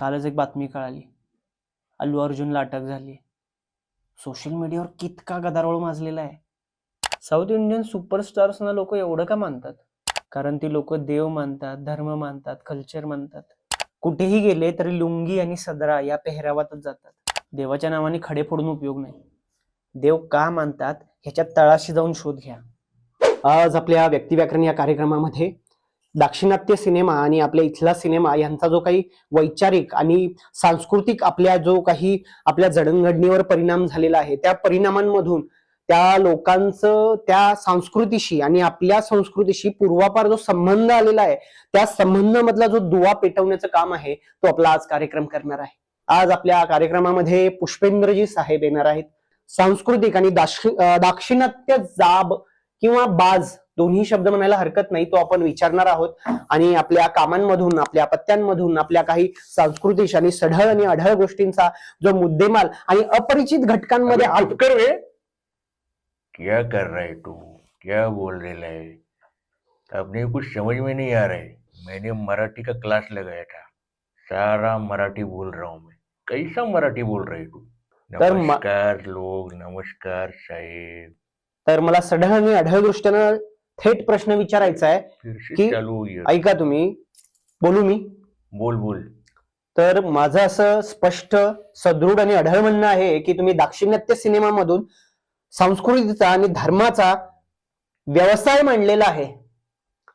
कालच एक बातमी कळाली. अल्लू अर्जुनला अटक झाली. सोशल मीडियावर कितका गदारोळ माजलेला आहे. साऊथ इंडियन सुपरस्टार्सना लोक एवढं का मानतात? कारण ती लोक देव मानतात धर्म मानतात कल्चर मानतात. कुठेही गेले तरी लुंगी आणि सदरा या पेहरावातच जातात. देवाच्या नावाने खडे फोडून उपयोग नाही. देव का मानतात ह्याच्या तळाशी जाऊन शोध घ्या. आज आपल्या व्यक्तिव्याकरण या कार्यक्रमामध्ये दाक्षिणात्य सिनेमा आणि आपल्या इथला सिनेमा यांचा जो काही वैचारिक आणि सांस्कृतिक आपल्या जो काही आपल्या जडणघडणीवर परिणाम झालेला आहे त्या परिणामांमधून त्या लोकांचं त्या संस्कृतीशी आणि आपल्या संस्कृतीशी पूर्वापार जो संबंध आलेला आहे त्या संबंधामधला जो दुवा पेटवण्याचं काम आहे तो आपला आज कार्यक्रम करणार आहे. आज आपल्या कार्यक्रमामध्ये पुष्पेंद्रजी साहेब येणार आहेत. सांस्कृतिक आणि दाक्षिणात्य जाब किंवा बाज दोन्ही शब्द म्हणायला हरकत नाही तो आपण विचारणार आहोत. आणि आपल्या कामांमधून आपल्या पत्त्यांमधून आपल्या काही सांस्कृतिक आणि सढळ आणि अढळ गोष्टींचा जो मुद्देमाल आणि अपरिचित घटकांमध्ये क्या कर रहा है तू? क्या बोल रहा है? अपने कुछ समझ में नहीं आ रहा. है मैंने मराठी का क्लास लगाया था. सारा मराठी बोल रहा हूँ मैं. कैसा मराठी बोल रहा है तू नमस्कार लोग नमस्कार साहेब. तर मला सढळ आणि अढळ दृष्ट्यानं थेट प्रश्न विचारायचा आहे कि- ऐका तुम्ही बोलू मी? बोल बोल. तर माझं असं स्पष्ट सदृढ आणि अढळ म्हणणं आहे की तुम्ही दाक्षिणात्य सिनेमामधून संस्कृतीचा आणि धर्माचा व्यवसाय मांडलेला आहे.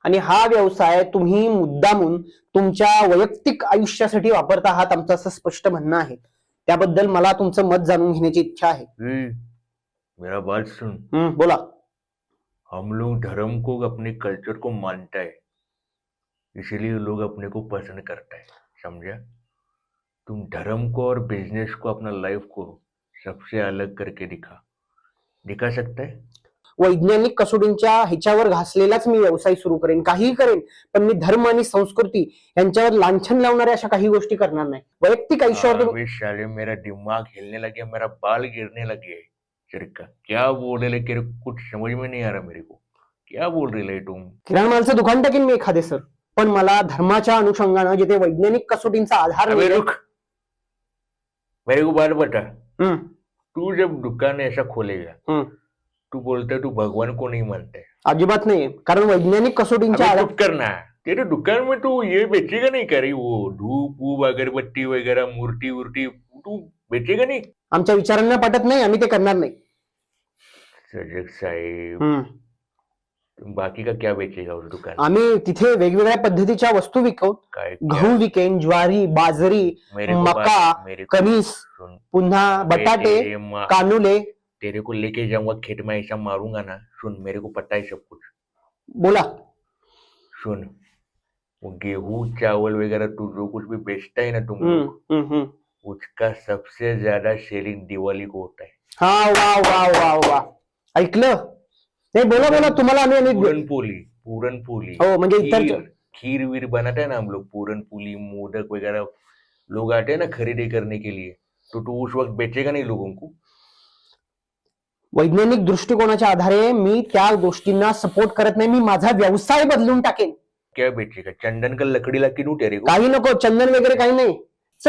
आणि हा व्यवसाय तुम्ही मुद्दामून तुमच्या वैयक्तिक आयुष्यासाठी वापरता आहात आमचं असं स्पष्ट म्हणणं आहे. त्याबद्दल मला तुमचं मत जाणून घेण्याची इच्छा आहे. मेरा सुन. बोला. हम लोग धर्म को अपने कल्चर को मानता है। इसीलिए लोग अपने को पसंद करता है समझा? तुम धर्म को और बिजनेस को अपना लाइफ को सबसे अलग करके दिखा। दिखा सकता है? वैज्ञानिक कसोटींच्या ह्याच्यावर घासलेलाच मी व्यवसाय सुरू करेन काहीही करेन पण मी धर्म आणि संस्कृती यांच्यावर लांछन लावणाऱ्या अशा काही गोष्टी करणार नाही. वैयक्तिक आयुष्यावर मेरा दिमाग हिलने लगे मेरा बाल गिरने लगे. चिरका क्या बोल रहे तेरे कुछ समझ में नहीं आ रहा मेरे को क्या बोल रहे तुम किराणा मालचं दुकान टाकेन मी एखादे सर पण मला धर्माच्या अनुषंगानं जिथे वैज्ञानिक कसोटींचा आधार अबे मिळेल- रुक मेरे को बात बता हम्म, तू जब दुकान ऐसा खोलेगा हम्म. तू बोलता है तू भगवान को नहीं मानता है अजिबात नाही कारण वैज्ञानिक कसोटींच्या अबे आधार चुप करना तेरे दुकान में तू ये बेचेगा नहीं करी वो धूप वूप अगरबत्ती वगैरह मूर्ति वूर्ति तू बेचेगा नहीं आमच्या विचारांना पटत नाही आम्ही ते करणार नाही सजग साहेब हम्म. बाकी का क्या बेचेगा उस दुकान आम्ही तिथे वेगवेगळ्या पद्धतीच्या वस्तू विकू. काय गहू विकेन ज्वारी बाजरी मेरे को मका, बात- मेरे को कणीस सुन पुन्हा बटाटे माँ- कानुले. तेरे को लेके जाऊँगा खेत में ऐसा मारूँगा ना सुन मेरे को पता है सब कुछ। बोला. सुन वो गेहूँ चावल वगैरह तू जो कुछ भी बेचता है ना तुम हम्म, लोग, हम्म, हम्म. उसका सबसे ज़्यादा सेलिंग दिवाली को होता है। हा वा वा वा वा ऐकलं? नाही बोला बोला तुम्हाला आम्ही पूरनपोली पूरनपोली हो म्हणजे इतर खीर खीर वीर बनाते हैं ना हम लोग पूरनपोली मोदक वगैरह लोग आते हैं ना खरीदी करने के लिए. तो तू उस वक्त बेचेगा नहीं लोगों को? वैज्ञानिक दृष्टिकोनाच्या आधारे मी त्या गोष्टींना सपोर्ट करत नाही. मी माझा व्यवसाय बदलून टाकेन. क्या बेचेगा? चंदन का लकड़ी ला क्यों तेरे को? काही नको चंदन वगैरे काही नाही.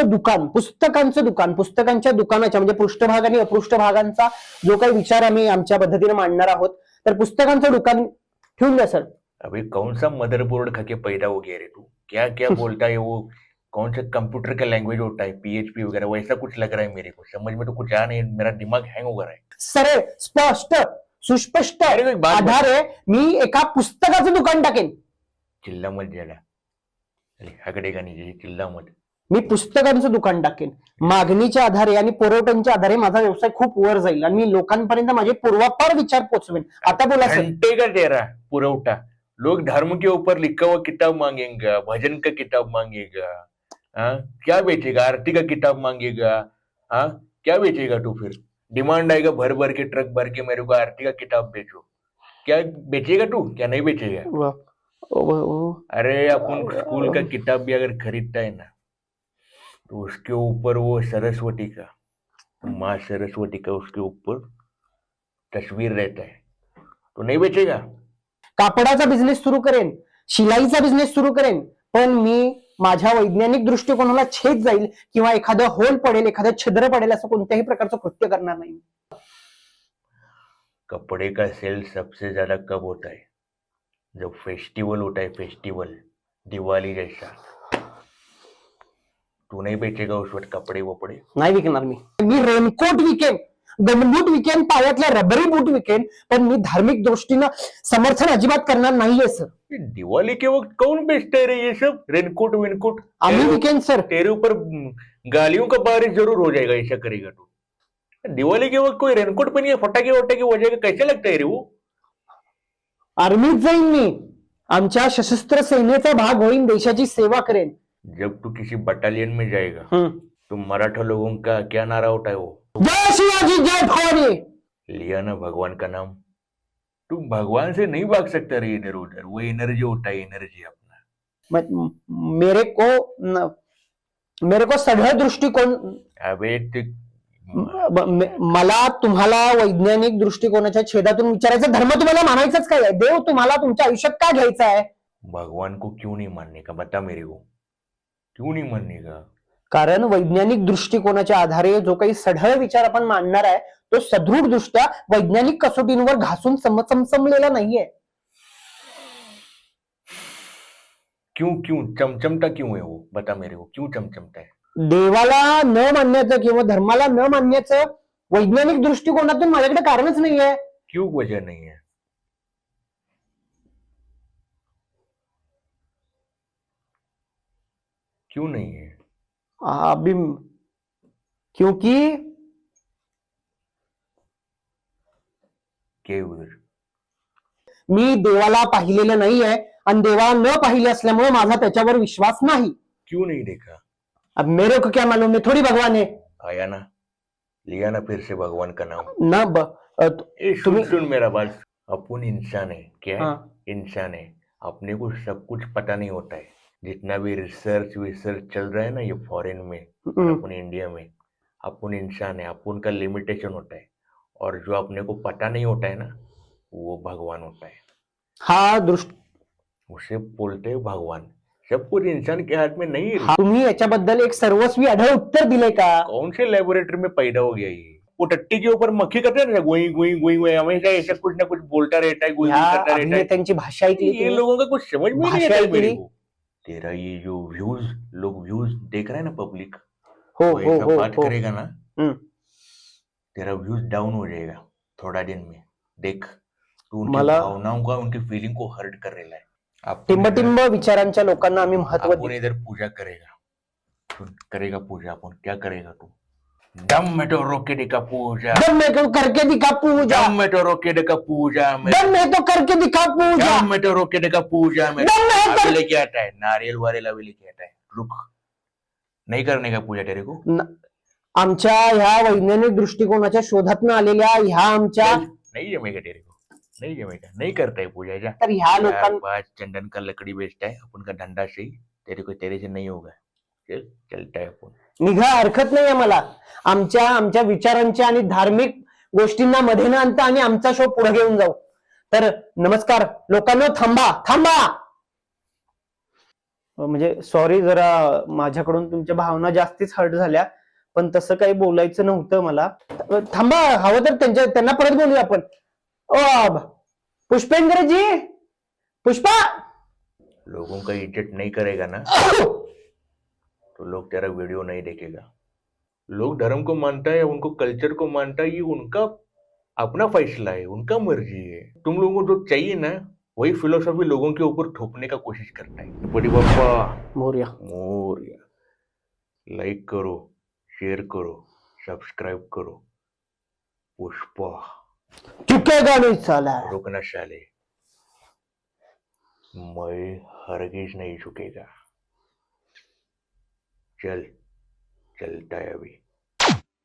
दुकान पुस्तकांचं दुकान पुस्तकांच्या दुकानाच्या म्हणजे पृष्ठभाग आणि अपृष्ठभागांचा जो काही विचार आम्ही आमच्या पद्धतीने मांडणार आहोत तर पुस्तकांचं दुकान ठेवून द्या सर. अभी कौन सा मदरबोर्ड खा के पैदा हो गया रे तू? क्या क्या बोलता है वो? कौन सा कंप्यूटर का लैंग्वेज होता है पीएचपी वगैरह वैसा कुछ लग रहा है मेरे को। समझ में तो कुछ आ नहीं मेरा दिमाग हैंग हो रहा है। सरळ स्पष्ट सुस्पष्ट। आधारे मी एका पुस्तकाचं दुकान टाकेन. चिल्ला मत जरा. अरे हगड़े का नहीं चिल्ला मत मी पुस्तकांचं दुकान टाकेन. मागणीच्या आधारे आणि पुरवठ्यांच्या आधारे माझा व्यवसाय खूप वर जाईल आणि मी लोकांपर्यंत माझे पूर्वापार विचार पोचवेन. आता बोला सर. घंटे का तेरा? पुरवठा. लोग धर्म के ऊपर लिखा हुआ किताब मांगेगा भजन का किताब मांगेगा हाँ क्या बेचेगा? आरती का किताब मांगेगा हाँ क्या बेचेगा तू फिर? डिमांड आएगा भर भर के ट्रक भर के मेरे को आरती का किताब बेचो। क्या बेचेगा तू? क्या नहीं बेचेगा? अरे अपन स्कूल का किताब भी अगर खरीदता है ना तो उसके ऊपर वो सरस्वती का माँ सरस्वती का उसके ऊपर तस्वीर रहता है। तो नहीं बेचेगा? कापडाचा बिझनेस सुरू करेन शिलाईचा बिझनेस सुरू करेन पण मी माझ्या वैज्ञानिक दृष्टिकोनाला छेद जाईल किंवा एखादं होल पडेल एखादं छिद्र पडेल असं कोणत्याही प्रकारचं कृत्य करणार नाही कपड़े का सेल सबसे ज्यादा कब होता है जब फेस्टिवल होता है फेस्टिवल दिवाली जैसा. तू नहीं बेचेगा उस वक्त कपड़े वपड़े? नाही विकणार मी. मी रेनकोट विकेन. गनबूट विकेन पायातला रबरी बूट विकेन पण मी धार्मिक दृष्टीनं समर्थन अजिबात करणार नाहीये सर. ये दिवाली के वक्त कौन बेचता है रे ये सब रेनकोट वेनकोट? आम्ही तेरे- विकेन सर. तेरे ऊपर हम्म, गालियों का बारिश जरूर हो जाएगा ऐसा करेगा तू. दिवाली के वक्त कोई रेनकोट पहनिए फटाके वटाके बजेगा कैसे लगता है रे वो? आर्मीत जाईन मी. आमच्या सशस्त्र सेनेचा भाग होईन देशाची सेवा करेन. जब तू किसी बटालियन में जाएगा. तो मराठा लोगों का क्या नारा होता है वो? जय शिवाजी जय भवानी। लिया ना भगवान का नाम। तू भगवान से नहीं भाग सकता रे इधर उधर। वो एनर्जी होता है एनर्जी अपना। मेरे को न, मेरे को सढळ दृष्टिकोन अबे ते मला तुम्हाला वैज्ञानिक दृष्टिकोनाच्या छेदातून विचारायचा धर्म तुम्हाला मानायचाच काय देव तुम्हाला तुमच्या आयुष्यात का घ्यायचा आहे? भगवान को क्यों नहीं मानने का बता मेरे को? का कारण वैज्ञानिक दृष्टिकोनाच्या आधारे जो काही सढळ विचार आपण मांडणार आहे तो सदृढ दृष्ट्या वैज्ञानिक कसोटींवर घासून सम- समसमलेला नाहीये. क्यों क्यों चमचमता क्यों है? वो बता मेरे को क्यों चमचमता है देवाला न मानण्याचं किंवा धर्माला न मानण्याचं वैज्ञानिक दृष्टिकोनातून माझ्याकडे कारणच नाहीये. क्यों वजह नहीं है क्यों नहीं है? अभी क्योंकि के मी देवाला पाहिलेलं नाहीये आणि देवाला न पाहिले असल्यामुळे माझा त्याच्यावर विश्वास नाही. क्यों नहीं देखा? अब मेरे को क्या मालूम? मैं थोड़ी भगवान है आया ना? लिया ना फिर से भगवान का नाम। न ब, अ, तो- ए सुन तुम्हें- सुन मेरा बात अपन इंसान है। क्या है? हाँ, इंसान है। अपने को सब कुछ पता नहीं होता है। जितना भी रिसर्च विसर्च चल रहा है ना ये फॉरेन में अपने इंडिया में अपन इंसान है अपन का लिमिटेशन होता है। और जो अपने को पता नहीं होता है ना वो भगवान होता है। हा दृष्ट। उसे बोलते हैं भगवान। सब कुछ इंसान के हाथ में नहीं है। हा- तुम्ही याच्याबद्दल एक सर्वस्वी आढळ उत्तर दिले का? कौन से लेबोरेटरी में पैदा हो गया ये? वो टट्टी के ऊपर मक्खी करते हैं ना गोई गोई गोई गोई हमेशा ऐसा कुछ ना कुछ बोलता रहता है गोई करता रहता है। भाषा ये लोगों का कुछ समझ में नहीं आता है मेरे को। तेरा ये जो व्यूज़ लोग व्यूज़ देख रहे हैं ना पब्लिक हो हो हो बात हो। करेगा ना हम्म. तेरा व्यूज़ डाउन हो जाएगा थोड़ा दिन में। देख तू उनकी मला- भावनाओं का उनकी फीलिंग को हर्ट कर रहा है। आप टिंब टिंब विचारांच्या लोकांना आम्ही महत्व देतो इधर पूजा करेगा। करेगा पूजा अपन क्या करेगा तू? दम में तो रोके देगा पूजा। दम में तो करके दिखा पूजा। दम में तो रोके देगा पूजा में। दम में तो करके दिखा पूजा। दम में तो रोके देगा पूजा में। दम में तो लेके आता है नारियल वारेला भी लेके आता है। रुक। नहीं करने का पूजा तेरे को। आमच्या ह्या वैज्ञानिक दृष्टिकोनाच्या शोधातनं आलेल्या ह्या आमच्या नहीं जमेगा तेरे को। नहीं जमेगा। नहीं करता है पूजा जा तर ह्या चार लोकां चंदन का लकड़ी बेचता है अपन का धंधा सही तेरे को तेरे से नहीं होगा। चल चलता है अपन निघा हरकत नाही मला. आमच्या आमच्या विचारांच्या आणि धार्मिक गोष्टींना मध्ये न आणता आणि आमचा शो पुढे घेऊन जाऊ. तर नमस्कार लोकांना थांबा थांबा! म्हणजे सॉरी जरा माझ्याकडून तुमच्या भावना जास्तीच हर्ट झाल्या पण तसं काही बोलायचं नव्हतं मला. थांबा हवं तर त्यांच्या त्यांना परत बोलूया आपण. ओ आब. पुष्पेंद्र जी पुष्पा? लोगों का इज्जत नहीं करेगा ना? तो लोग तेरा वीडियो नहीं देखेगा। लोग धर्म को मानता है उनको कल्चर को मानता है ये उनका अपना फैसला है उनका मर्ज़ी है। तुम लोगों को जो चाहिए ना वही फिलोसॉफी लोगों के ऊपर थोपने का कोशिश करता है। बड़ी बापा मोर्या। मोरया। लाइक करो शेयर करो सब्सक्राइब करो। पुष्पा। चुकेगा नहीं साला। रुकना साले। मैं हरगिज नहीं झुकेगा। चल चलता है अभी।